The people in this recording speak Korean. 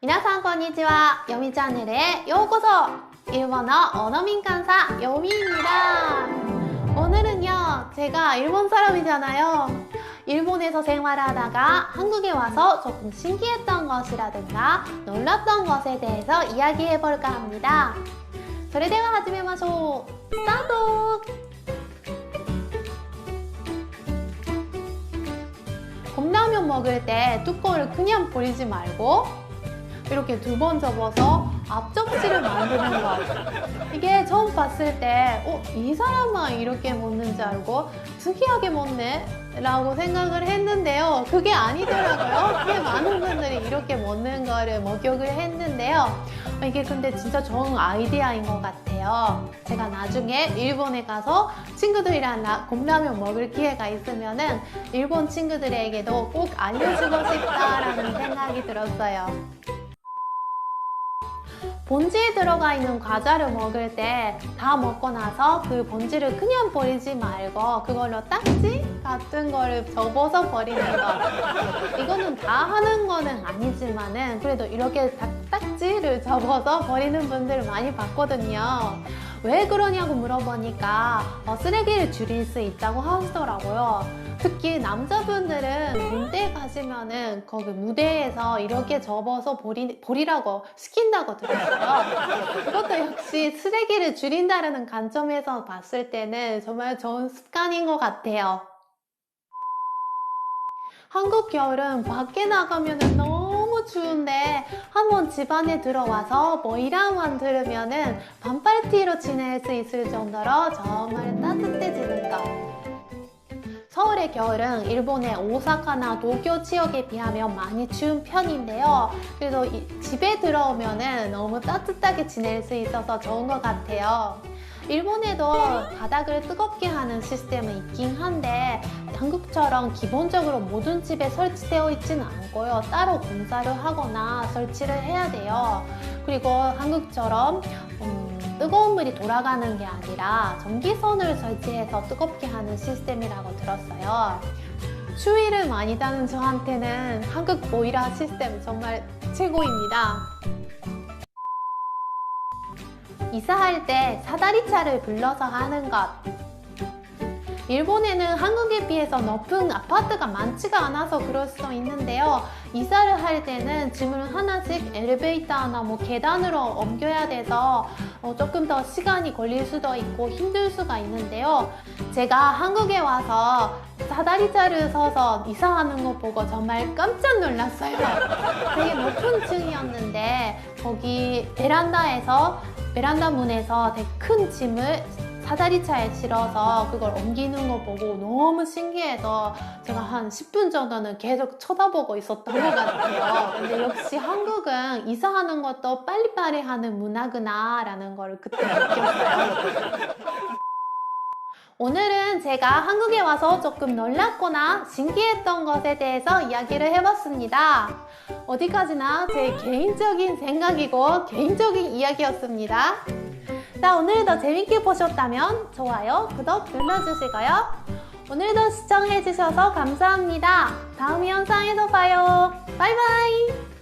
皆さんこんにちは。よみチャンネルへようこそ. 일본어 언어민 강사 요미입니다. 오늘은요, 제가 일본 사람이잖아요. 일본에서 생활하다가 한국에 와서 조금 신기했던 것이라든가 놀랐던 것에 대해서 이야기해 볼까 합니다. それでは始めましょう。スタート 컵라면 먹을 때 뚜껑을 그냥 버리지 말고 이렇게 두 번 접어서 앞접시를 만드는 것. 이게 처음 봤을 때, 어, 이 사람만 이렇게 먹는 줄 알고 특이하게 먹네? 라고 생각을 했는데요. 그게 아니더라고요. 꽤 많은 분들이 이렇게 먹는 거를 목격을 했는데요. 이게 근데 진짜 좋은 아이디어인 것 같아요. 제가 나중에 일본에 가서 친구들이랑 라, 곰라면 먹을 기회가 있으면은 일본 친구들에게도 꼭 알려주고 싶다라는 생각이 들었어요. 본지에 들어가 있는 과자를 먹을 때 다 먹고 나서 그 본지를 그냥 버리지 말고 그걸로 딱지 같은 거를 접어서 버리는 거. 이거는 다 하는 거는 아니지만은 그래도 이렇게 딱, 딱지를 접어서 버리는 분들 많이 봤거든요. 왜 그러냐고 물어보니까 어, 쓰레기를 줄일 수 있다고 하시더라고요. 특히 남자분들은 무대 가시면은 거기 무대에서 이렇게 접어서 버리, 버리라고 시킨다고 들었어요. 그것도 역시 쓰레기를 줄인다는 관점에서 봤을 때는 정말 좋은 습관인 것 같아요. 한국 겨울은 밖에 나가면 너무 추운데 한번 집 안에 들어와서 모이라만 들으면 은 반팔티로 지낼 수 있을 정도로 정말 따뜻해지는 것. 서울의 겨울은 일본의 오사카나 도쿄 지역에 비하면 많이 추운 편인데요. 그래도 이- 집에 들어오면은 너무 따뜻하게 지낼 수 있어서 좋은 것 같아요. 일본에도 바닥을 뜨겁게 하는 시스템은 있긴 한데 한국처럼 기본적으로 모든 집에 설치되어 있지는 않고요. 따로 공사를 하거나 설치를 해야 돼요. 그리고 한국처럼 음, 뜨거운 물이 돌아가는 게 아니라 전기선을 설치해서 뜨겁게 하는 시스템이라고 들었어요. 추위를 많이 타는 저한테는 한국 보이라 시스템 정말 최고입니다. 이사할 때 사다리차를 불러서 하는 것. 일본에는 한국에 비해서 높은 아파트가 많지가 않아서 그럴 수도 있는데요. 이사를 할 때는 짐을 하나씩 엘리베이터나 뭐 계단으로 옮겨야 돼서 어, 조금 더 시간이 걸릴 수도 있고 힘들 수가 있는데요. 제가 한국에 와서 사다리차를 서서 이사하는 거 보고 정말 깜짝 놀랐어요. 되게 높은 층이었는데 거기 베란다에서 베란다 문에서 되게 큰 짐을 사다리차에 실어서 그걸 옮기는 거 보고 너무 신기해서 제가 한 10분 정도는 계속 쳐다보고 있었던 것 같아요. 근데 역시 한국은 이사하는 것도 빨리빨리 하는 문화구나 라는 걸 그때 느꼈어요. 오늘은 제가 한국에 와서 조금 놀랐거나 신기했던 것에 대해서 이야기를 해봤습니다. 어디까지나 제 개인적인 생각이고 개인적인 이야기였습니다. 자, 오늘도 재밌게 보셨다면 좋아요, 구독 눌러주시고요. 오늘도 시청해주셔서 감사합니다. 다음 영상에서 봐요. 바이바이!